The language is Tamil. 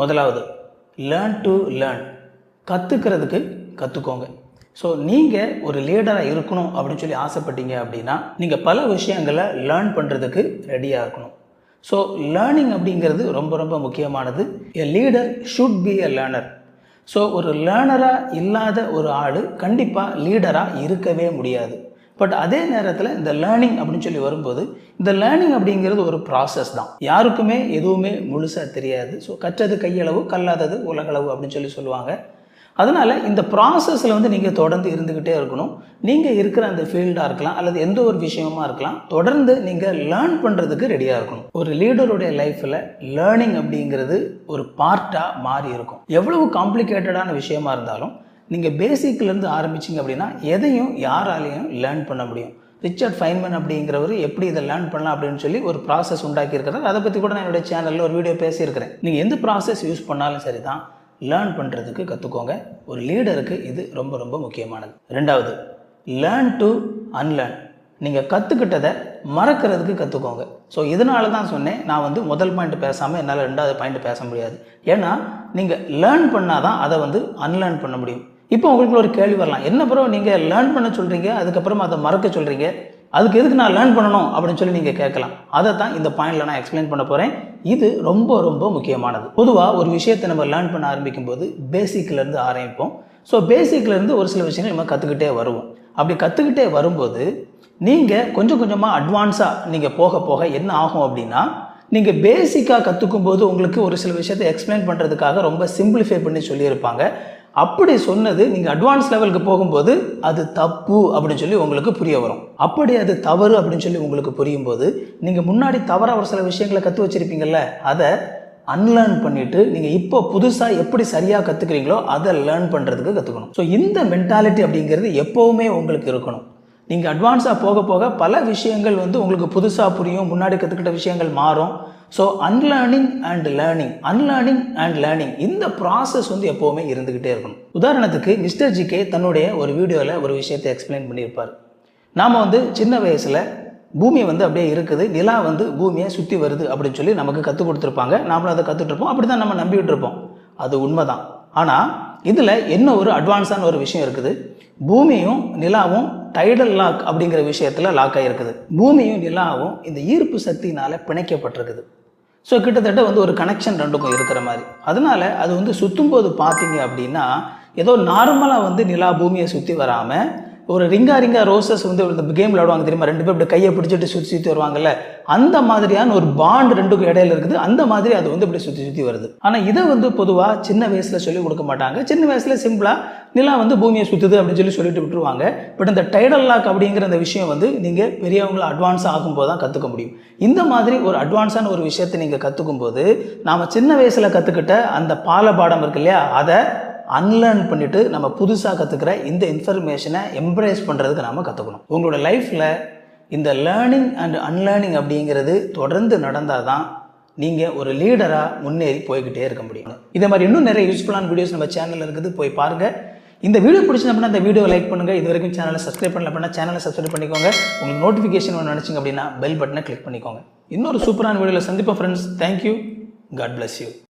முதலாவது லேர்ன் டு லேர்ன் கற்றுக்கிறதுக்கு கற்றுக்கோங்க ஸோ நீங்கள் ஒரு லீடராக இருக்கணும் அப்படின்னு சொல்லி ஆசைப்பட்டீங்க அப்படின்னா நீங்கள் பல விஷயங்களை லேர்ன் பண்ணுறதுக்கு ரெடியாக இருக்கணும். ஸோ லேர்னிங் அப்படிங்கிறது ரொம்ப ரொம்ப முக்கியமானது. A leader should be a learner so ஒரு லேர்னராக இல்லாத ஒரு ஆள் கண்டிப்பாக லீடராக இருக்கவே முடியாது. பட் அதே நேரத்தில் இந்த லேர்னிங் அப்படின்னு சொல்லி வரும்போது இந்த லேர்னிங் அப்படிங்கிறது ஒரு ப்ராசஸ் தான். யாருக்குமே எதுவுமே முழுசாக தெரியாது. ஸோ கற்றது கையளவு கல்லாதது உலகளவு அப்படின்னு சொல்லி சொல்லுவாங்க. அதனால் இந்த ப்ராசஸில் வந்து நீங்கள் தொடர்ந்து இருந்துக்கிட்டே இருக்கணும். நீங்கள் இருக்கிற அந்த ஃபீல்டாக இருக்கலாம் அல்லது எந்த ஒரு விஷயமா இருக்கலாம் தொடர்ந்து நீங்கள் லேர்ன் பண்ணுறதுக்கு ரெடியாக இருக்கணும். ஒரு லீடருடைய லைஃப்பில் லேர்னிங் அப்படிங்கிறது ஒரு பார்ட்டாக மாறி இருக்கும். எவ்வளவு காம்ப்ளிகேட்டடான விஷயமா இருந்தாலும் நீங்கள் பேசிக்லேருந்து ஆரம்பிச்சிங்க அப்படின்னா எதையும் யாராலையும் லேர்ன் பண்ண முடியும். ரிச்சர்ட் ஃபைன்மேன் அப்படிங்கிறவர் எப்படி இதை லேர்ன் பண்ணலாம் அப்படின்னு சொல்லி ஒரு ப்ராசஸ் உண்டாக்கியிருக்கிறார். அதை பற்றி கூட நான் என்னுடைய சேனலில் ஒரு வீடியோ பேசியிருக்கிறேன். நீங்கள் எந்த ப்ராசஸ் யூஸ் பண்ணாலும் சரி தான் லேர்ன் பண்ணுறதுக்கு கற்றுக்கோங்க ஒரு லீடருக்கு இது ரொம்ப ரொம்ப முக்கியமானது. ரெண்டாவது லேர்ன் டு அன்லேர்ன் நீங்கள் கற்றுக்கிட்டதை மறக்கிறதுக்கு கற்றுக்கோங்க ஸோ இதனால தான் சொன்னேன் நான் வந்து முதல் பாயிண்ட் பேசாமல் என்னால் ரெண்டாவது பாயிண்ட் பேச முடியாது. ஏன்னா நீங்கள் லேர்ன் பண்ணால் தான் அதை வந்து அன்லேர்ன் பண்ண முடியும். இப்போ உங்களுக்குள்ள ஒரு கேள்வி வரலாம். என்ன ப்ரோ நீங்கள் லேர்ன் பண்ண சொல்கிறீங்க அதுக்கப்புறமா அதை மறக்க சொல்கிறீங்க அதுக்கு எதுக்கு நான் லேர்ன் பண்ணணும்? அப்படின்னு சொல்லி நீங்கள் கேட்கலாம். அதை தான் இந்த பாயிண்டில் நான் எக்ஸ்பிளைன் பண்ண போகிறேன் இது ரொம்ப ரொம்ப முக்கியமானது. பொதுவாக ஒரு விஷயத்தை நம்ம லேர்ன் பண்ண ஆரம்பிக்கும் போது பேசிக்லேருந்து ஆரம்பிப்போம். ஸோ பேசிக்லேருந்து ஒரு சில விஷயங்கள் நம்ம கற்றுக்கிட்டே வருவோம். அப்படி கற்றுக்கிட்டே வரும்போது நீங்கள் கொஞ்சம் கொஞ்சமாக அட்வான்ஸாக நீங்கள் போக போக என்ன ஆகும் அப்படின்னா நீங்கள் பேசிக்காக கற்றுக்கும் போது உங்களுக்கு ஒரு சில விஷயத்தை எக்ஸ்பிளைன் பண்ணுறதுக்காக ரொம்ப சிம்பிளிஃபை பண்ணி சொல்லியிருப்பாங்க. அப்படி சொன்னது நீங்கள் அட்வான்ஸ் லெவலுக்கு போகும்போது அது தப்பு அப்படின்னு சொல்லி உங்களுக்கு புரிய வரும். அப்படி அது தவறு அப்படின்னு சொல்லி உங்களுக்கு புரியும் போது நீங்கள் முன்னாடி தவறாக ஒரு சில விஷயங்களை கற்று வச்சுருப்பீங்கள்ல அதை அன்லேர்ன் பண்ணிவிட்டு நீங்கள் இப்போ புதுசாக எப்படி சரியாக கற்றுக்குறீங்களோ அதை லேர்ன் பண்ணுறதுக்கு கற்றுக்கணும் ஸோ இந்த மென்டாலிட்டி அப்படிங்கிறது எப்போவுமே உங்களுக்கு இருக்கணும். நீங்கள் அட்வான்ஸாக போக போக பல விஷயங்கள் வந்து உங்களுக்கு புதுசாக புரியும் முன்னாடி கற்றுக்கிட்ட விஷயங்கள் மாறும். So unlearning and learning unlearning and learning இந்த ப்ராசஸ் வந்து எப்போவுமே இருந்துக்கிட்டே இருக்கணும். உதாரணத்துக்கு மிஸ்டர் ஜிகே தன்னுடைய ஒரு வீடியோவில் ஒரு விஷயத்தை எக்ஸ்பிளைன் பண்ணியிருப்பார். நாம் வந்து சின்ன வயசில் பூமி வந்து அப்படியே இருக்குது நிலா வந்து பூமியை சுற்றி வருது அப்படின்னு சொல்லி நமக்கு கற்றுக் கொடுத்துருப்பாங்க. நாமளும் அதை கற்றுட்ருப்போம் அப்படி தான் நம்ம நம்பிக்கிட்டு இருப்போம். அது உண்மைதான். ஆனால் இதில் என்ன ஒரு அட்வான்ஸான ஒரு விஷயம் இருக்குது? பூமியும் நிலாவும் டைடல் லாக் அப்படிங்கிற விஷயத்தில் லாக் ஆகிருக்குது பூமியும் நிலாவும் இந்த ஈர்ப்பு சக்தினால் பிணைக்கப்பட்டிருக்குது. ஸோ கிட்டத்தட்ட வந்து ஒரு கனெக்ஷன் ரெண்டுக்கும் இருக்கிற மாதிரி. அதனால அது வந்து சுற்றும் போது பார்த்தீங்க அப்படின்னா ஏதோ நார்மலாக வந்து நிலா பூமியை சுற்றி வராமல் ஒரு ரிங்கா ரிங்கா ரோசஸ் வந்து இந்த கேம் விளையாடுவாங்க தெரியுமா? ரெண்டு பேர் இப்படி கையை பிடிச்சிட்டு சுற்றி சுற்றி வருவாங்கல்ல? அந்த மாதிரியான ஒரு பாண்ட் ரெண்டுக்கும் இடையில இருக்குது. அந்த மாதிரி அது வந்து இப்படி சுற்றி சுற்றி வருது. ஆனால் இதை வந்து பொதுவாக சின்ன வயசில் சொல்லி கொடுக்க மாட்டாங்க. சின்ன வயசில் சிம்பிளாக நிலா வந்து பூமியை சுற்றுது அப்படின்னு சொல்லி சொல்லிட்டு விட்டுருவாங்க. பட் இந்த டைடல் லாக் அப்படிங்கிற அந்த விஷயம் வந்து நீங்கள் பெரியவங்கள அட்வான்ஸ் ஆகும்போது தான் கற்றுக்க முடியும். இந்த மாதிரி ஒரு அட்வான்ஸான ஒரு விஷயத்தை நீங்கள் கற்றுக்கும் போது நாம் சின்ன வயசில் கற்றுக்கிட்ட அந்த பாலபாடம் இருக்கு இல்லையா? அதை அன்லேர்ன் பண்ணிவிட்டு நம்ம புதுசாக கற்றுக்கிற இந்த இன்ஃபர்மேஷனை எம்ப்ரேஸ் பண்ணுறதுக்கு நாம் கற்றுக்கணும் உங்களோட லைஃப்பில் இந்த லேர்னிங் அண்ட் அன்லேர்னிங் அப்படிங்கிறது தொடர்ந்து நடந்தால் தான் நீங்கள் ஒரு லீடராக முன்னேறி போய்கிட்டே இருக்க முடியும். இதே மாதிரி இன்னும் நிறைய யூஸ்ஃபுல்லான வீடியோஸ் நம்ம சேனலில் இருக்குது. போய் பாருங்கள் இந்த வீடியோ பிடிச்சிருந்தா இந்த வீடியோ லைக் பண்ணுங்கள் இது வரைக்கும் சேனலை சப்ஸ்கிரைப் பண்ணல அப்படின்னா சேனலை சப்ஸ்கிரைப் பண்ணிக்கோங்க. உங்களுக்கு நோட்டிஃபிகேஷன் ஒன்று நினச்சிங்க அப்படின்னா பெல் பட்டனை கிளிக் பண்ணிக்கோங்க. இன்னொரு சூப்பரான வீடியோவில் சந்திப்போம் friends thank you God bless you